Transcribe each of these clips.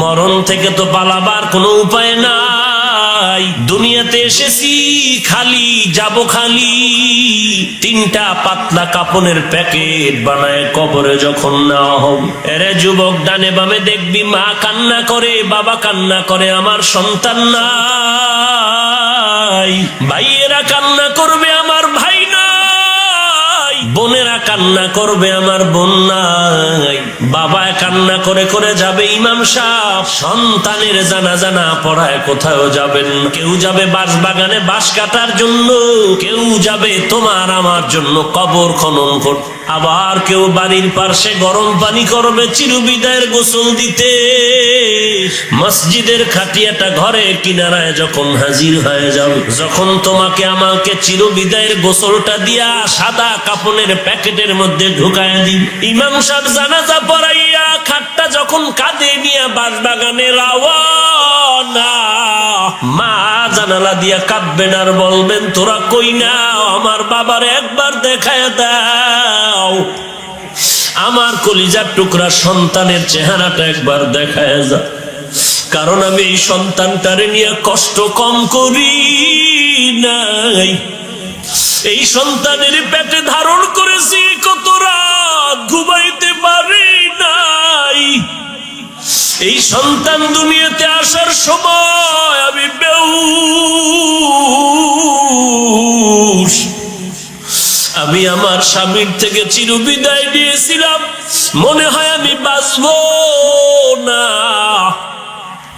মরণ থেকে তো পালাবার কোনো উপায় নাই। দুনিয়াতে এসেছি, খালি, যাব খালি। তিনটা পাতলা কাপনের প্যাকেট বানায় কবরে যখন নেওয়া হবে এরে যুবক, ডানে বামে দেখবি, মা কান্না করে, বাবা কান্না করে, আমার সন্তান নাই। ভাইয়েরা কান্না করবে, আমার কান্না করবে আমার বন্যায়। বাবা কান্না করে করে যাবে ইমাম সাহ সন্তানের জানা জানা পড়ায় কোথাও যাবেন কেউ যাবে বাস বাগানে বাস কাটার জন্য। কেউ যাবে তোমার আমার জন্য কবর খনন করতে। আবার কেউ বাড়ির পার্শ্বে গরম পানি করবে চিরবিদায়ের গোসল দিতে। মসজিদের খাটিয়াটা ঘরে কিনারায় যখন হাজির হয়ে যাবে, যখন তোমাকে আমাকে চিরবিদায়ের গোসলটা দিয়া সাদা কাপনের প্যাকেটের মধ্যে ঢুকায় দিন ইমাম সাহেব জানাজা পড়াইয়া খাটটা যখন কাঁধে নিয়ে বাগানে রাওয়ানা মা জানালা দিয়া কাঁদবেন আর বলবেন, তোরা কই না আমার বাবার একবার দেখায় দাও। আমার কলিজার টুকরা সন্তানের চেহারাটা একবার দেখায় যা। কারণ আমি এই সন্তানটারে নিয়ে কষ্ট কম করি নাই। এই সন্তানের পেটে ধারণ করেছি কত রাত ঘুমাইতে পারি নাই। এই সন্তান দুনিয়াতে আসার সময় আমি বেউস। আমি আমার স্বামীর থেকে চিরবিদায় নিয়েছিলাম। মনে হয় আমি বাঁচব না।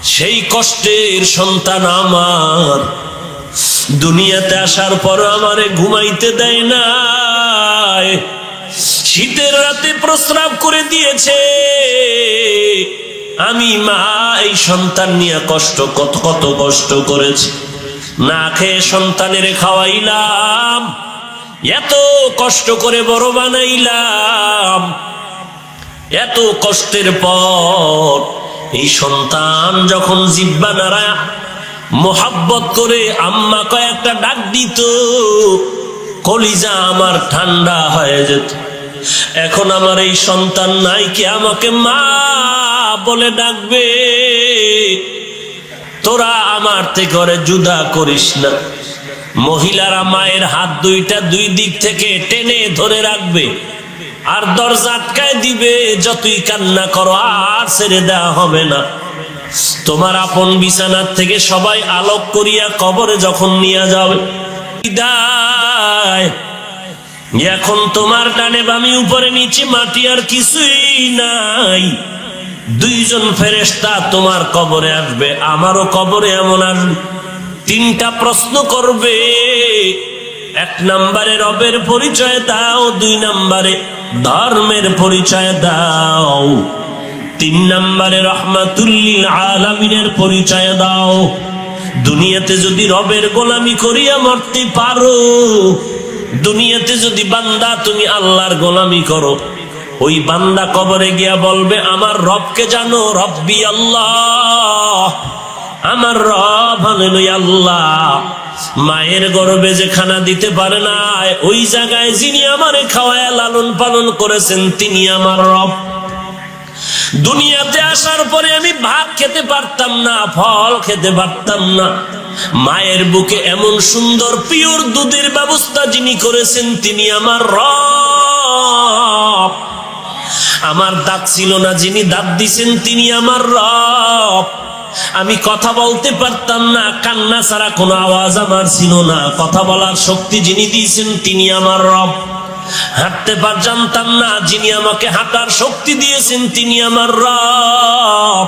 সেই কষ্টের সন্তান আমার। দুনিয়াতে আসার পর আমারে ঘুমাইতে দেয় না শীতের রাতে প্রস্রাব করে দিয়েছে। আমি মা, এই সন্তান নিয়ে কষ্ট, কত কত কষ্ট করেছি। না খেয়ে সন্তানের খাওয়াইলাম। এত কষ্ট করে বড় বানাইলাম। এত কষ্টের পর এই সন্তান যখন জিব্বা নাড়ায় মোহাব্বত করে আম্মা কয়েকটা ডাক দিত, কলিজা আমার ঠান্ডা হয়ে যেত। এখন আমার এই সন্তান নাই কি আমাকে মা বলে ডাকবে? তোরা আমার থেকে জুদা করিস না। মহিলারা মায়ের হাত দুইটা দুই দিক থেকে টেনে ধরে রাখবে। আর দরজা আটকায় দিবে, যতই কান্না করো, আর ছেড়ে দেওয়া হবে না। তোমার আপন বিছানার থেকে সবাই আলোক করিয়া কবরে যখন নিয়ে যাবে এখন তোমার ডানে বামি উপরে নিচে, মাটি আর কিছুই নাই। দুইজন ফেরেস্তা তোমার কবরে আসবে, আমারও কবরে এমন আসবে। তিনটা প্রশ্ন করবে। এক নম্বরে রবের পরিচয় দাও, দুই নম্বরে ধর্মের পরিচয় দাও। তিন নম্বরে রহমাতুল্লিল আলামিনের পরিচয় দাও। দুনিয়াতে যদি রবের গোলামি করিয়া মরতে পারো, দুনিয়াতে যদি বান্দা তুমি আল্লাহর গোলামি করো, ওই বান্দা কবরে গিয়া বলবে, আমার রবকে জানো, রব্বি আল্লাহ। আমার রব হলেন ওই আল্লাহ মায়ের গর্বে যে খানা দিতে পারে না ওই জায়গায় যিনি আমারে খাওয়ায় লালন পালন করেছেন, তিনি আমার রব। দুনিয়াতে আসার পরে আমি ভাত খেতে পারতাম না, ফল খেতে পারতাম না। মায়ের বুকে এমন সুন্দর, পিওর দুধের ব্যবস্থা যিনি করেছেন, তিনি আমার রব। আমার দাঁত ছিল না যিনি দাঁত দিছেন, তিনি আমার রব। আমি কথা বলতে পারতাম না, কান্না ছাড়া কোনো আওয়াজ আমার ছিল না। কথা বলার শক্তি যিনি দিয়েছেন, তিনি আমার রব। হাঁটতে পার জানতাম না যিনি আমাকে হাঁটার শক্তি দিয়েছেন, তিনি আমার রব।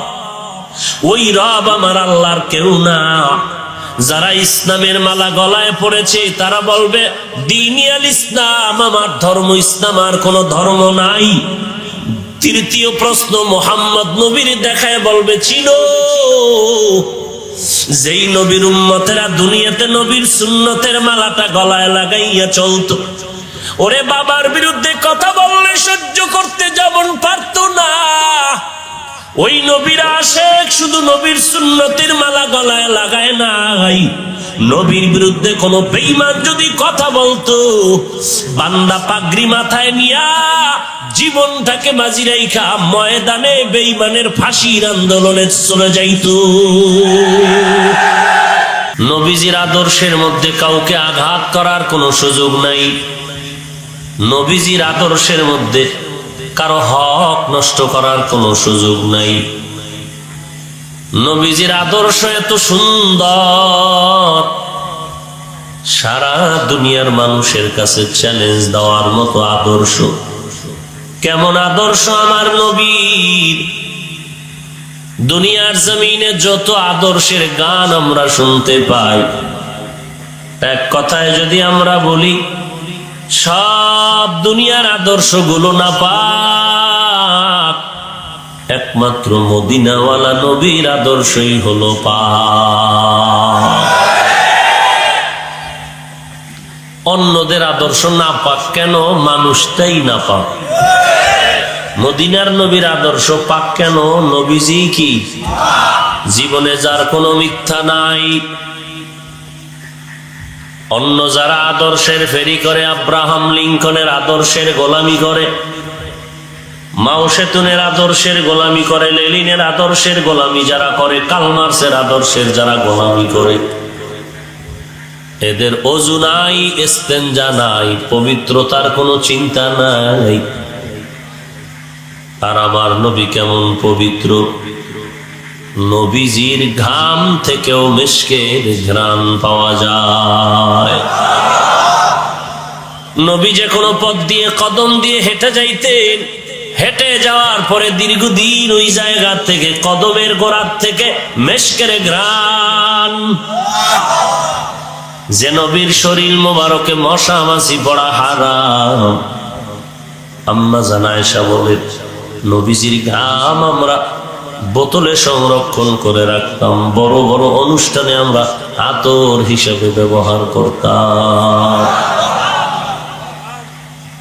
ওই রব আমার আল্লাহর কেউ না। যারা ইসলামের মালা গলায় পড়েছে, তারা বলবে দিনিয়াল ইসলাম, আমার ধর্ম ইসলাম, আর কোনো ধর্ম নাই। তৃতীয় প্রশ্ন, মোহাম্মদ নবীর দেখায় বলবে, চিনো, যেই নবীর উম্মতেরা দুনিয়াতে নবীর সুন্নতের মালাটা গলায় লাগাইয়া চলতো, ওরে বাবার বিরুদ্ধে কথা বললে সহ্য করতে যেমন পারতো না। ওই নবীর আশেক শুধু নবীর সুন্নতির মালা গলায় লাগায় নাই। নবীর বিরুদ্ধে কোন বেইমান যদি কথা বলতো, বান্দা পাগড়ি মাথায় নিয়া জীবনটাকে মাঝি রাইখা ময়দানে বেইমানের ফাঁসির আন্দোলনে চলে যাইতো। নবীজির আদর্শের মধ্যে কাউকে আঘাত করার কোনো সুযোগ নাই। নবীজির আদর্শের মধ্যে কারও হক নষ্ট করার কোনো সুযোগ নাই। নবীজির আদর্শ এত সুন্দর। সারা দুনিয়ার মানুষের কাছে চ্যালেঞ্জ দেওয়ার মতো আদর্শ কেমন আদর্শ আমার নবীর? দুনিয়ার জমিনে যত আদর্শের গান আমরা শুনতে পাই, এক কথায় যদি আমরা বলি, সব দুনিয়ার আদর্শগুলো না পাক, একমাত্র মদিনাওয়ালা নবীর আদর্শই হলো পাক। অন্যদের আদর্শ না পাক, কেন? মানুষটাই না পাক। মদিনার নবীর আদর্শ পাক কেন? নবীজি কি? জীবনে যার কোনো মিথ্যা নাই। অন্য যারা আদর্শের ফেরি করে, আব্রাহাম লিঙ্কনের আদর্শের গোলামি করে, মাও সেতুনের আদর্শের গোলামি করে, লেলিনের আদর্শের গোলামি যারা করে, কালমার্সের আদর্শের যারা গোলামি করে। এদের অজু নাই, এস্তেঞ্জা নাই, পবিত্রতার কোনো চিন্তা নাই। আর আমার নবী কেমন পবিত্র। নবীজির ঘাম থেকেও মিশকের ঘ্রাণ পাওয়া যায়। নবী যে কোনো পথ দিয়ে, কদম দিয়ে হেঁটে যাইতেন। হেঁটে যাওয়ার পরে দীর্ঘদিন ওই জায়গা থেকে, কদমের গোড়ার থেকে মেশকের ঘ্রাণ। যে নবীর শরীর মোবারকে মশা মাছি পড়া হারাম। আম্মা জানায়সা বলে নবীজির ঘাম আমরা বোতলে সংরক্ষণ করে রাখতাম। বড় বড় অনুষ্ঠানে আমরা আতর হিসেবে ব্যবহার করতাম।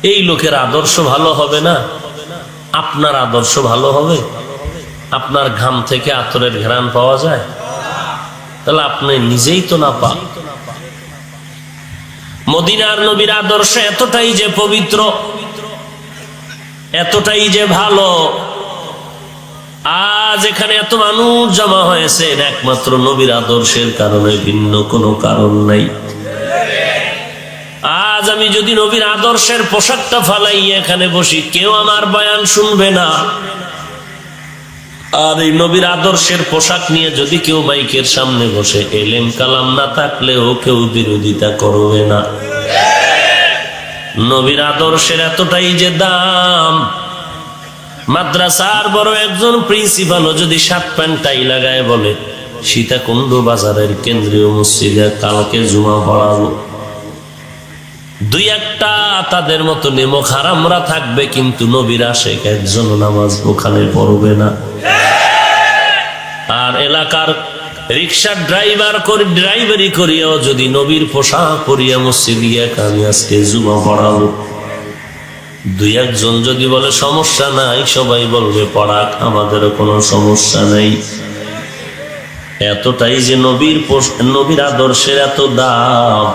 এই লোকের আদর্শ ভালো হবে না? আপনার আদর্শ ভালো হবে? আপনার ঘাম থেকে আতরের ঘ্রাণ পাওয়া যায়? তাহলে আপনি নিজেই তো না পান। মদিনার নবীর আদর্শ এতটাই যে পবিত্র এতটাই যে ভালো। আজ এখানে এত মানুষ জমা হয়েছে একমাত্র নবীর আদর্শের কারণে ভিন্ন কোনো কারণ নাই। আজ আমি যদি নবীর আদর্শের পোশাকটা ফালাই এখানে বসি, কেউ আমার বয়ান শুনবে না। আর এই নবীর আদর্শের পোশাক নিয়ে যদি কেউ বাইকের সামনে বসে, এলেম কালাম না থাকলেও কেউ বিরোধিতা করবে না। নবীর আদর্শের এতটাই যে দাম। মাদ্রাসার বড় একজন প্রিন্সিপালও যদি শার্ট প্যান্ট টাই লাগায় বলে সীতাকুণ্ড বাজারের কেন্দ্রীয় মসজিদে কালকে জুমা পড়াবো। দুই একটা তাদের মতো নেমক হারামরা থাকবে, কিন্তু নবীর আশেক একজন নামাজ ওখানে পড়বে না। আর এলাকার রিক্সার ড্রাইভার করে, ড্রাইভারি করিয়াও যদি নবীর পোশাক পরিয়া মসজিদ গিয়ে আমি আজকে জুমা পড়াবো। দুই একজন যদি বলে, সমস্যা নাই। সবাই বলবে, পড়াক, আমাদেরও কোনো সমস্যা নাই। এতটাই যে নবীর নবীর আদর্শের এত দাম।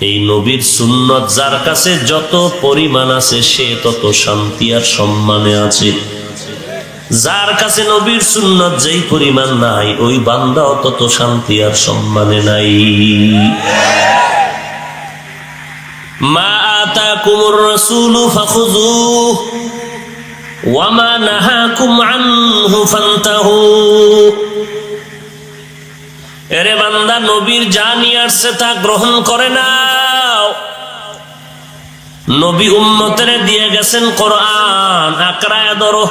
এই নবীর সুন্নত যার কাছে যত পরিমাণ আছে, সে তত শান্তি আর সম্মানে আছে। যার কাছে নবীর সুন্নত যেই পরিমাণ নাই, ওই বান্দাও তত শান্তি আর সম্মানে নাই। মা আতাকুমুর রাসূলু ফাখুযুহু, ওয়া মা নাহাকুম আনহু ফান্তাহু। এরে বান্দা, নবীর যা নিয়ে আসছে তা গ্রহণ করে নাও। নবী উম্মতের দিয়ে গেছেন কোরআন আকরায় ধরো।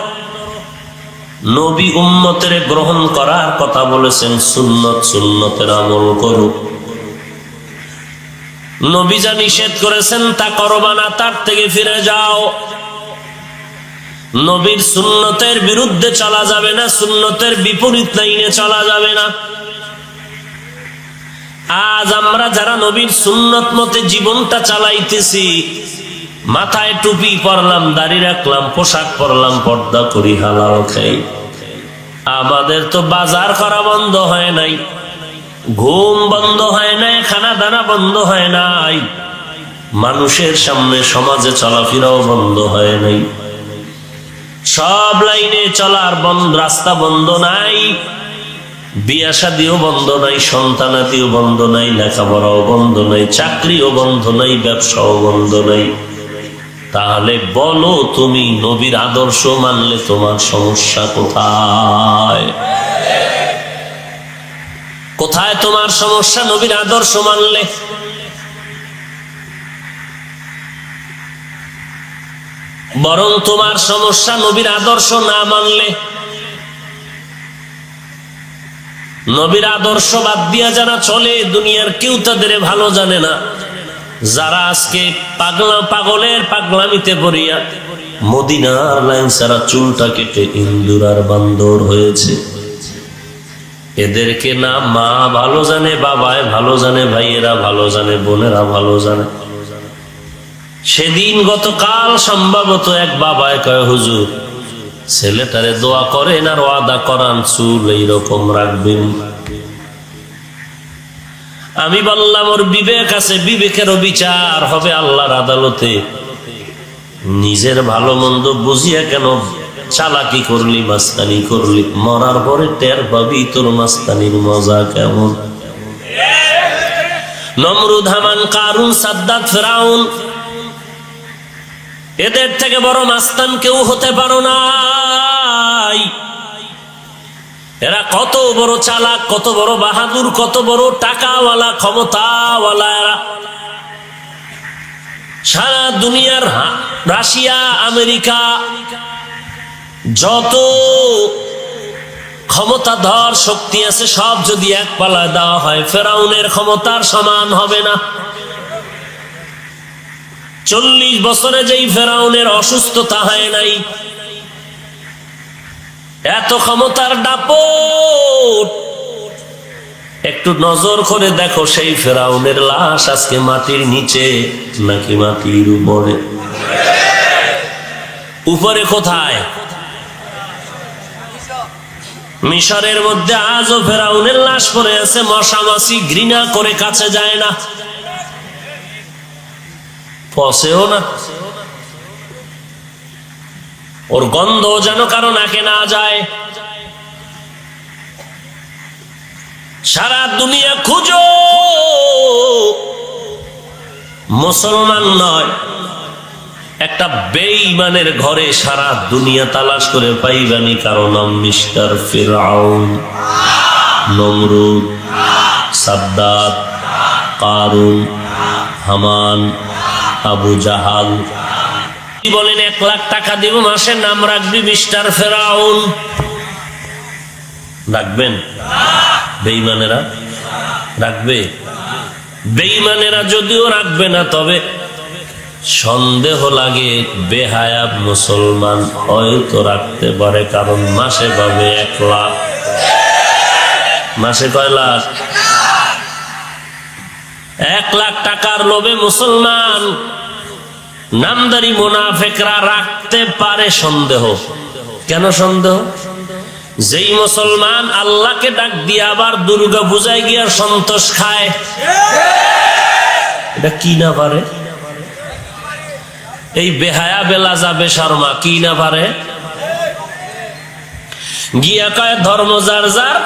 নবী উম্মতের গ্রহণ করার কথা বলেছেন, সুন্নত সুন্নতের আমল করুক। নবী যা নিষেধ করেছেন তা করবা না, তার থেকে ফিরে যাও। নবীর সুন্নতের বিরুদ্ধে চলা যাবে না, সুন্নতের বিপরীত লাইনে চলা যাবে না। আজ আমরা যারা নবীর সুন্নত মতে জীবনটা চালাইতেছি মাথায় টুপি পরলাম, দাড়ি রাখলাম, পোশাক পরলাম, পর্দা করি, হালাল খাই। আমাদের তো বাজার করা বন্ধ হয় নাই, ঘুম বন্ধ হয় নাই খানা দানা বন্ধ হয় নাই। মানুষের সামনে সমাজে চলাফেরাও বন্ধ হয় নাই। সব লাইনে চলার বন্ধ, রাস্তা বন্ধ নাই। বিয়া শাদিও বন্ধ নাই সন্তানাদিও বন্ধ নাই, লেখাপড়াও বন্ধ নাই, চাকরিও বন্ধ নাই, ব্যবসাও বন্ধ নাই। তাহলে বলো তুমি নবীর আদর্শ মানলে তোমার সমস্যা কোথায়? কোথায় তোমার সমস্যা নবীর আদর্শ মানলে? বরং তোমার সমস্যা নবীর আদর্শ না মানলে? নবীর আদর্শ বাদ দিয়া যারা চলে, দুনিয়ার কেউ তাদের ভালো জানে না। যারা আজকে পাগলা পাগলের পাগলামিতে পড়িয়া মদিনার লাইন সারা চুলটা কেটে ইন্দুর আর বান্দর হয়েছে। এদেরকে না মা ভালো জানে বাবায় ভালো জানে, ভাইয়েরা ভালো জানে, বোনেরা ভালো জানে। সেদিন গতকাল সম্ভবত এক বাবায় কয়, হুজুর, ছেলেটারে দোয়া করেন আর ওয়াদা করান, চুল এইরকম রাখবেন। আমি বললাম, ওর বিবেক আছে, বিবেকেরও বিচার হবে আল্লাহর আদালতে। নিজের ভালো মন্দ বুঝিয়া কেন চালাকি করলি, মাস্তানি করলি? মরার পরে টের পাবি তোর মাস্তানির মজা কেমন? নমরুদ হামান, কারুন, সাদ্দাত, ফেরাউন, এদের থেকে বড় মাস্তান কেউ হতে পারো নাই। এরা কত বড় চালাক, কত বড় বাহাদুর, কত বড় টাকাওয়ালা, ক্ষমতাওয়ালা এরা। সারা দুনিয়ার রাশিয়া, আমেরিকা, যত ক্ষমতাধর শক্তি আছে, সব যদি এক পালায় দেওয়া হয়, ফেরাউনের ক্ষমতার সমান হবে না। চল্লিশ বছরে যেই ফেরাউনের অসুস্থতা হয় নাই এত ক্ষমতার ডাপট একটু নজর করে দেখো সেই ফেরাউনের লাশ আজকে মাটির নিচে নাকি মাটির উপরে? উপরে কোথায়? মিশরের মধ্যে আজও ফেরাউনের লাশ পড়ে আছে, মশামাছি ঘৃণা করে কাছে যায় না। পসেও না। ওর গন্ধ যেন কারও নাকে না যায়। সারা দুনিয়া খুঁজো। মুসলমান নয়। একটা বেঈমানের ঘরে সারা দুনিয়া তালাশ করে পাইবানি কারও নাম মিস্টার ফিরাউন নমরুদ, সাদ্দাত, কারুন, হামান, আবু জাহাল। বলেন, এক লাখ টাকা দিব, মাসের নাম রাখবি মিস্টার ফেরাউন। রাখবেন? বেইমানেরা রাখবে? বেইমানেরা যদিও রাখবে না, তবে সন্দেহ লাগে বেহায়া মুসলমান হয়তো রাখতে পারে, কারণ মাসে পাবে এক লাখ। মাসে কয় লাখ? এক লাখ টাকার লোভে মুসলমান। নামদারি মোনাফেকরা রাখতে পারে সন্দেহ। কেন সন্দেহ? যেই মুসলমান আল্লাহকে ডাক দিয়ে আবার দুর্গা পূজায় গিয়ে সন্তোষ খায়। এটা কি না পারে? এই বেহায়া বেলা যাবে শর্মা কি না পারে? গিয়া কয় ধর্ম যার যার,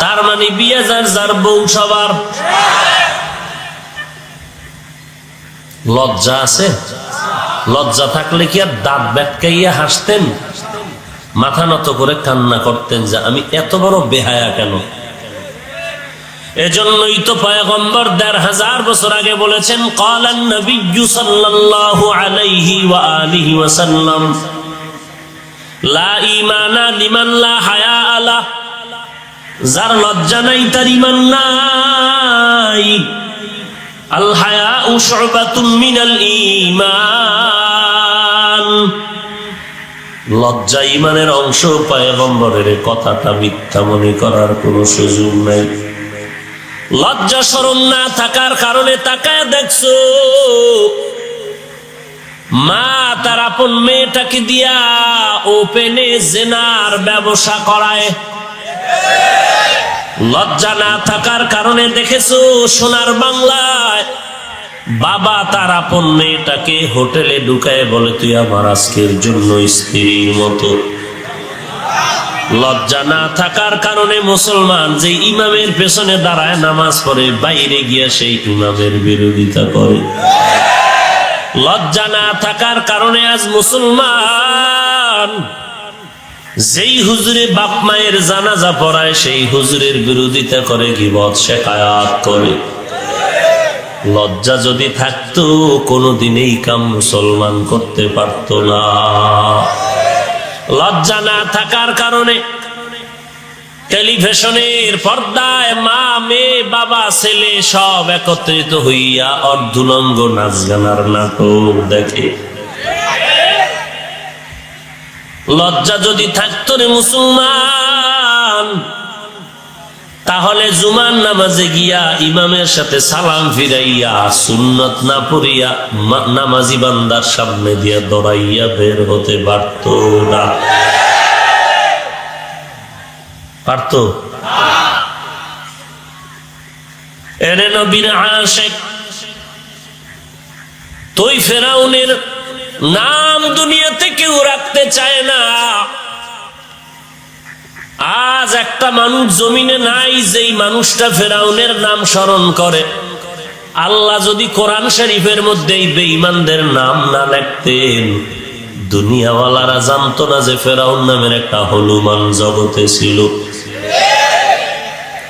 তার মানে বিয়ে যার যার, বউ সবার। লজ্জা আছে? লজ্জা থাকলে কি আর দাঁত ব্যাটকাইয়া হাসতেন? মাথা নত করে কান্না করতেন যে আমি এত বড় বেহায়া কেন? এজন্যই তো পয়গম্বর দেড় হাজার বছর আগে বলেছেন লা হায়া আলা যার লজ্জা নাই তার ঈমান নাই। লজ্জা ইমানের অংশ পয়গম্বরের কথাটা মিথ্যা মনে করার কোনো সুযোগ নাই। লজ্জা শরম না থাকার কারণে তাকায় দেখছ, মা তার আপন মেয়েটাকে দিয়া ওপেনে জেনার ব্যবসা করায়। লজ্জা না থাকার কারণে দেখেছ সোনার বাংলায়? বাবা তার আপন মেয়েটাকে হোটেলে ঢুকায় বলে, তুই আমার আজকের জন্য স্ত্রীর মতো। লজ্জা না থাকার কারণে মুসলমান যে ইমামের পেছনে দাঁড়ায়, নামাজ পড়ে, বাইরে গিয়া সেই ইমামের বিরোধিতা করে। লজ্জা না থাকার কারণে আজ মুসলমান যেই হুজুরে বাপ মায়ের জানাজা পড়ায়, সেই হুজুরের বিরোধিতা করে গিবত শেখায়াত করে। লজ্জা যদি থাকতো কোনোদিন এই কাম মুসলমান করতে পারত না। লজ্জা না থাকার কারণে টেলিভিশনের পর্দায় মা, মেয়ে, বাবা, ছেলে সব একত্রিত হইয়া অর্ধুলঙ্গ নাচ গানার নাটক দেখে। লজ্জা যদি থাকতো রে মুসলমান, তাহলে জুমার নামাজে গিয়া ইমামের সাথে সালাম ফিরাইয়া, সুন্নত না পড়িয়া নামাজি বান্দার সামনে দিয়া দৌড়াইয়া বের হতে পারত না। পারত? এরে নবীর আশেক, তুই ফেরাউনের নাম দুনিয়াতে কেউ রাখতে চায় না। আজ একটা মানুষ জমিনে নাই, যেই মানুষটা ফেরাউনের নাম স্মরণ করে। আল্লাহ যদি কোরআন শরীফের মধ্যে এই বেঈমানদের নাম না লিখতেন, দুনিয়াওয়ালারা জানতো না যে ফেরাউন নামের একটা হনুমান জগতে ছিল।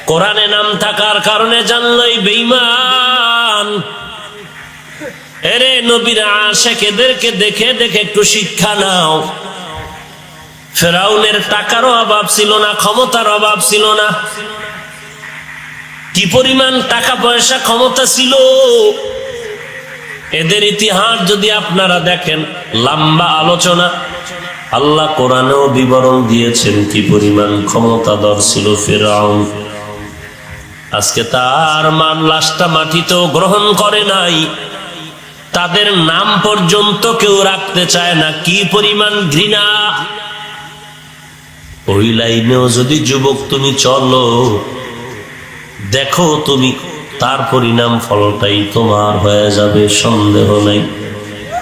কোরআনে নাম থাকার কারণে জানলো এই বেঈমান। এরে নবীর আশেক এদেরকে দেখে দেখে একটু শিক্ষা নাও। ফেরাউনের টাকারও অভাব ছিল না, ক্ষমতার অভাব ছিল না। কি পরিমাণ টাকা পয়সা, ক্ষমতা ছিল? এদের ইতিহাস যদি আপনারা দেখেন, লম্বা আলোচনা। আল্লাহ কোরআনেও বিবরণ দিয়েছেন কি পরিমাণ ক্ষমতাধর ছিল ফেরাউন। আজকে তার মান লাশটা মাটিতেও গ্রহণ করে নাই। তাদের নাম পর্যন্ত কেউ রাখতে চায় না। কি পরিমাণ ঘৃণা? ওই লাইনেও যদি যুবক তুমি চলো, দেখো তুমি তার পরিণাম ফলটাই তোমার হয়ে যাবে, সন্দেহ নাই।